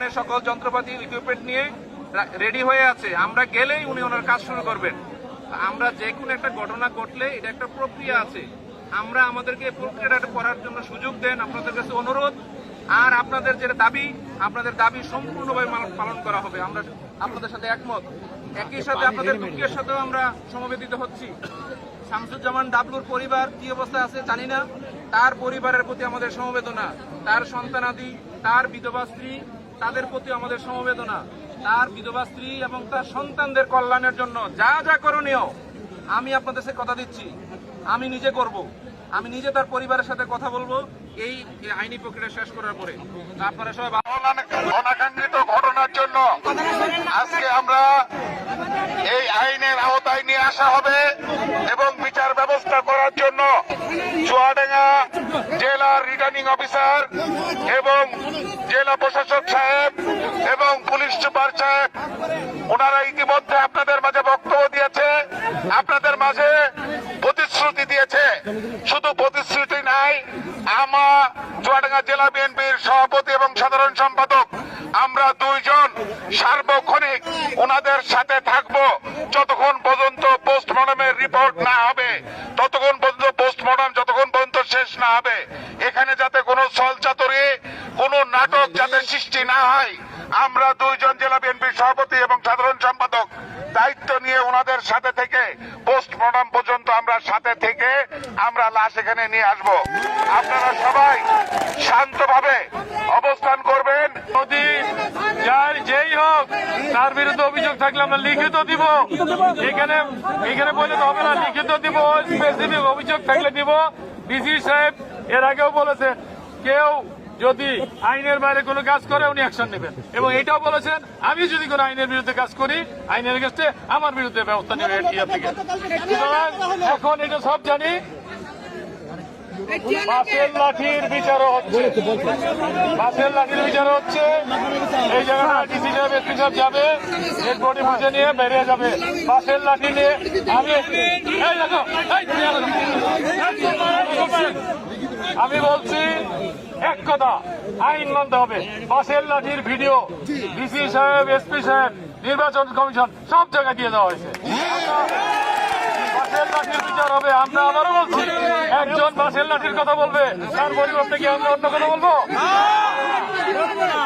সকল যন্ত্রপাতি ইকুইপমেন্ট নিয়ে রেডি হয়ে আছে। আমরা গেলেই উনি ওনার কাজ শুরু করবেন। আমরা যে কোনো একটা ঘটনা ঘটলে এটা একটা প্রক্রিয়া আছে। আমরা আমাদেরকে প্রক্রিয়াটা করার জন্য সুযোগ দেন আপনাদের কাছে অনুরোধ। আর আপনাদের যেটা দাবি, আপনাদের দাবি সম্পূর্ণভাবে পালন করা হবে। আমরা আপনাদের সাথে একমত। একই সাথে আপনাদের দুঃখের সাথেও আমরা সমবেদিত হচ্ছি। শামসুজ্জামান ডাবলুর পরিবার কি অবস্থা আছে জানি না। তার পরিবারের প্রতি আমাদের সমবেদনা। তার সন্তানাদি, তার বিধবা স্ত্রী তাদের প্রতি আমাদের সমবেদনা। তার বিধবা স্ত্রী এবং তার সন্তানদের কল্যাণের জন্য যা যা করণীয়, আমি আপনাদের সাথে কথা দিচ্ছি। আমি নিজে করব। আমি নিজে তার পরিবারের সাথে কথা বলব। এই আইনি প্রক্রিয়া শেষ করার পরে। আপনারা সবাই অনাকাঙ্ক্ষিত ঘটনার জন্য আজকে আমরা এই আইনের আওতায় নিয়ে আসা হবে এবং রিটার্নিং অফিসার এবং জেলা প্রশাসক সাহেব এবং পুলিশ সুপার সাহেব, ওনারা ইতিমধ্যে আপনাদের মাঝে বক্তব্য দিয়েছে, আপনাদের মাঝে প্রতিশ্রুতি দিয়েছে। শুধু প্রতিশ্রুতি নাই, আমা চুয়াডাঙ্গা জেলা বিএনপির সভাপতি এবং সাধারণ সম্পাদক, আমরা দুইজন সার্বক্ষণিক ওনাদের সাথে থাকব। যতক্ষণ পর্যন্ত পোস্টমর্টমের রিপোর্ট না হবে, ততক্ষণ পর্যন্ত পোস্টমর্টম যতক্ষণ পর্যন্ত শেষ না হবে। এখানে যাতে কোনো ছলচাতুরি, কোনো নাটক যাতে সৃষ্টি না হয়, আমরা দুইজন জেলা বিএনপির সভাপতি এবং সাধারণ সম্পাদক দায়িত্ব নিয়ে ওনাদের সাথে থেকে পোস্টমর্টম পর্যন্ত আমরা সাথে থেকে আমরা লাশ এখানে নিয়ে আসব। আপনারা সবাই শান্তভাবে অবস্থান করবেন। যদি যার যেই হোক, তার বিরুদ্ধে অভিযোগ থাকলে আমরা লিখিত দিব। এখানে এখানে বলে তো হবে না, লিখিত দিব স্পেসিফিক অভিযোগ থাকলে দিব। ডিসি সাহেব এর আগেও বলেছেন কেউ যদি আইনের বাইরে কোনো কাজ করে উনি অ্যাকশন নেবেন। এবং এটাও বলেছেন আমি যদি কোনো আইনের বিরুদ্ধে কাজ করি আইনের কাছে আমার বিরুদ্ধে ব্যবস্থা নেবে থেকে। সুতরাং এখন এটা সব জানি। বাসের লাঠির বিচারও হচ্ছে। বাসের লাঠির বিচার হচ্ছে। এই জায়গাটা ডিসি সাহেব এসপি সাহেব যাবে। ডেড বডি বুঝে নিয়ে বেরিয়ে যাবে। বাসের লাঠি নিয়ে আমি এই দেখো। আমি বলছি, এক কথা, আইন মানতে হবে। বাসের লাঠির ভিডিও, ডিসি সাহেব, এসপি সাহেব, নির্বাচন কমিশন, সব জায়গায় দিয়ে দেওয়া হয়েছে। লাঠির বিচার হবে, আমরা আবারও বলছি, একজন বাসের লাঠির কথা বলবে, তার পরিবর্তে কি আমরা অন্য কথা বলব?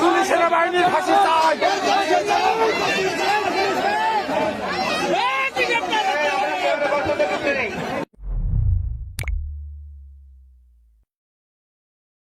পুলিশ সেনাবাহিনীর ফাঁসি চাই।